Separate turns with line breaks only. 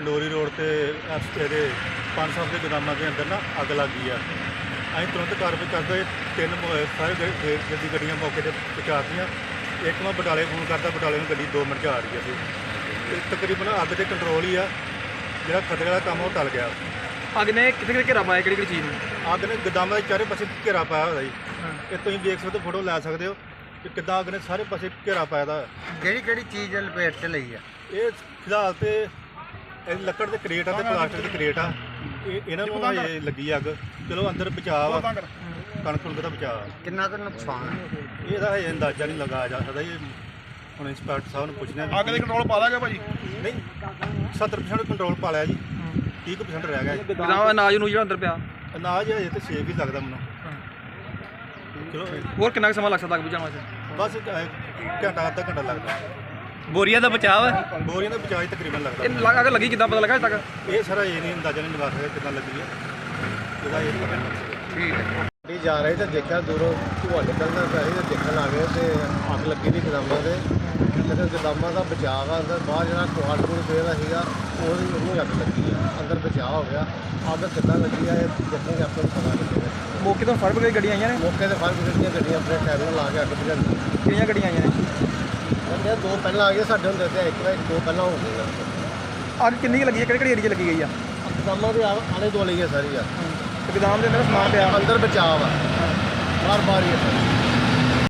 Pandori road ਤੇ ਅਸ- ਇਹਦੇ ਪੰਜ ਸੱਤ ਦੇ ਗੋਦਾਮਾਂ ਦੇ ਅੰਦਰ ਨਾ ਅੱਗ ਲੱਗ ਗਈ ਆ। ਅਸੀਂ ਤੁਰੰਤ ਕਾਰਵਾਈ ਕਰਦੇ ਹੋਏ ਤਿੰਨ ਫਾਇਰ ਗੱਡੀ ਗੱਡੀਆਂ ਮੌਕੇ ਤੇ ਪਹੁੰਚਾਤੀਆਂ। ਇੱਕ ਮੈਂ ਬਟਾਲੇ ਫੋਨ ਕਰਤਾ ਬਟਾਲੇ ਨੂੰ ਗੱਡੀ 2 ਮਿੰਟ 'ਚ ਆ ਰਹੀ ਆ ਸੀ ਤੇ ਤਕਰੀਬਨ ਅੱਗ ਤੇ ਕੰਟਰੋਲ ਹੀ ਆ। ਜਿਹੜਾ ਖਤਰੇ ਵਾਲਾ ਕੰਮ ਉਹ ਟਲ ਗਿਆ।
ਅੱਗ ਨੇ ਕਿੱਥੇ ਕਿੱਥੇ ਘੇਰਾ ਪਾਇਆ ਕਿਹੜੀ ਕਿਹੜੀ ਚੀਜ਼ ਨੂੰ?
ਅੱਗ ਨੇ ਗੋਦਾਮਾਂ ਦੇ ਚਾਰੇ ਪਾਸੇ ਘੇਰਾ ਪਾਇਆ ਹੋਇਆ ਜੀ। ਇਹ ਤੁਸੀਂ ਦੇਖ ਸਕਦੇ ਹੋ ਫੋਟੋ ਲੈ ਸਕਦੇ ਹੋ ਕਿ ਕਿੱਦਾਂ ਅੱਗ ਨੇ ਸਾਰੇ ਪਾਸੇ ਘੇਰਾ ਪਾਇਆ ਦਾ।
ਕਿਹੜੀ ਕਿਹੜੀ ਚੀਜ਼ ਲਪੇਟ ਚ ਲਈ ਆ?
ਇਹ ਫਿਲਹਾਲ ਤੇ ਇਹ ਲੱਕੜ ਦੇ ਕਰੇਟ ਆ ਤੇ ਪਲਾਸਟਿਕ ਦੇ ਕਰੇਟ ਆ। ਇਹ ਇਹਨਾਂ ਨੂੰ ਹਜੇ ਲੱਗੀ ਅੱਗ। ਚਲੋ ਅੰਦਰ ਬਚਾਅ ਵਾ ਕਣਕ ਕੁਣਕ ਦਾ ਬਚਾਅ
ਕਿੰਨਾ ਕੁ ਨੁਕਸਾਨ ਹੈ
ਇਹਦਾ ਹਜੇ ਅੰਦਾਜ਼ਾ ਨਹੀਂ ਲਗਾਇਆ ਜਾ ਸਕਦਾ ਇਹ ਹੁਣ ਇੰਸਪੈਕਟਰ ਸਾਹਿਬ ਨੂੰ ਪੁੱਛਣਾ
ਅੱਗ ਦੇ ਕੰਟਰੋਲ ਪਾ ਦਾਂਗੇ ਭਾਜੀ।
ਨਹੀਂ 70% ਕੰਟਰੋਲ ਪਾ ਲਿਆ ਜੀ। 30% ਰਹਿ ਗਿਆ ਜੀ।
ਗਦਾਮ ਅਨਾਜ ਨੂੰ ਜਿਹੜਾ ਅੰਦਰ ਪਿਆ?
ਅਨਾਜ ਹਜੇ ਤੇ ਸੇਫ ਹੀ ਲੱਗਦਾ ਮੈਨੂੰ। ਚਲੋ
ਹੋਰ ਕਿੰਨਾ ਕੁ ਸਮਾਂ ਲੱਗ ਸਕਦਾ ਅੱਗ ਬੁਝਾਉਣ ਵਾਸਤੇ?
ਬਸ ਇੱਕ, ਅਹ, ਘੰਟਾ ਅੱਧਾ ਘੰਟਾ ਲੱਗਦਾ।
ਬੋਰੀਆ ਦਾ ਬਚਾਅ ਹੈ?
ਬੋਰੀਆਂ ਦਾ ਬਚਾਅ ਹੀ ਤਕਰੀਬਨ ਲੱਗਦਾ।
ਇਹ ਲੱਗ ਅੱਗ ਲੱਗੀ ਕਿੱਦਾਂ ਪਤਾ ਲੱਗਾ ਅਜੇ ਤੱਕ?
ਇਹ ਸਾਰਾ ਇਹ ਨਹੀਂ ਅੰਦਾਜ਼ਾ ਨਹੀਂ ਲਗਾ ਸਕਦਾ ਕਿੰਨਾ ਲੱਗੀ ਹੈ। ਇਹਦਾ ਇਹ ਪਤਾ ਨਹੀਂ।
ਠੀਕ ਹੈ।
ਗੱਡੀ ਜਾ ਰਹੀ ਤੇ ਦੇਖਿਆ ਦੂਰੋਂ ਧੂਆ ਨਿਕਲਦਾ ਪਿਆ ਸੀ ਤੇ ਦੇਖਣ ਆ ਗਏ ਤੇ ਅੱਗ ਲੱਗੀ ਦੀ ਗਦਾਮਾਂ ਦੇ ਲੇਕਿਨ ਗਦਾਮਾਂ ਦਾ ਬਚਾਅ ਆ ਅੰਦਰ ਬਾਹਰ ਜਿਹੜਾ ਕੁਆੜ ਕੁੜ ਪਿਆ ਸੀਗਾ ਉਹਦੀ ਉਹਨੂੰ ਅੱਗ ਲੱਗੀ ਆ। ਅੰਦਰ ਬਚਾਅ ਹੋ ਗਿਆ। ਅੱਗ ਕਿੱਦਾਂ ਲੱਗੀ ਆ ਇਹ ਦੇਖਾਂਗੇ ਆਪਾਂ ਨੂੰ ਪਤਾ ਲੱਗੇਗਾ
ਮੌਕੇ ਤੋਂ ਫਾਇਰ ਬ੍ਰਿਗੇਡ ਗੱਡੀਆਂ ਆਈਆਂ ਨੇ?
ਮੌਕੇ ਤੇ ਬ੍ਰਿਗੇਡ ਦੀਆਂ ਗੱਡੀਆਂ ਆਪਣੇ ਟਾਇਰ ਨੂੰ ਲਾ ਕੇ ਅੱਗ ਬੁਝਾਈ
ਕਿੰਨੀਆਂ ਗੱਡੀਆਂ ਆਈਆਂ ਨੇ?
ਕਹਿੰਦੇ ਦੋ ਪਹਿਲਾਂ ਆ ਗਏ ਸਾਡੇ ਹੁੰਦੇ ਤੇ ਇੱਕ ਵਾਰ ਦੋ ਪਹਿਲਾਂ ਹੋ ਗਈਆਂ।
ਅੱਗ ਕਿੰਨੀ ਕੁ ਲੱਗੀ ਹੈ ਕਿਹੜੀ ਕਿਹੜੀ ਏਰੀਆ ਲੱਗੀ ਗਈ ਆ?
ਗਦਾਮਾਂ ਦੇ ਆ- ਆਲੇ ਦੁਆਲੇ ਹੀ ਆ ਸਾਰੀ ਆ।
ਤੇ ਗਦਾਮ ਦੇ ਅੰਦਰ ਸਮਾਨ ਪਿਆ।
ਅੰਦਰ ਬਚਾਅ ਆ ਬਾਰ ਬਾਰ ਹੀ ਆ ਸਾਰੀ।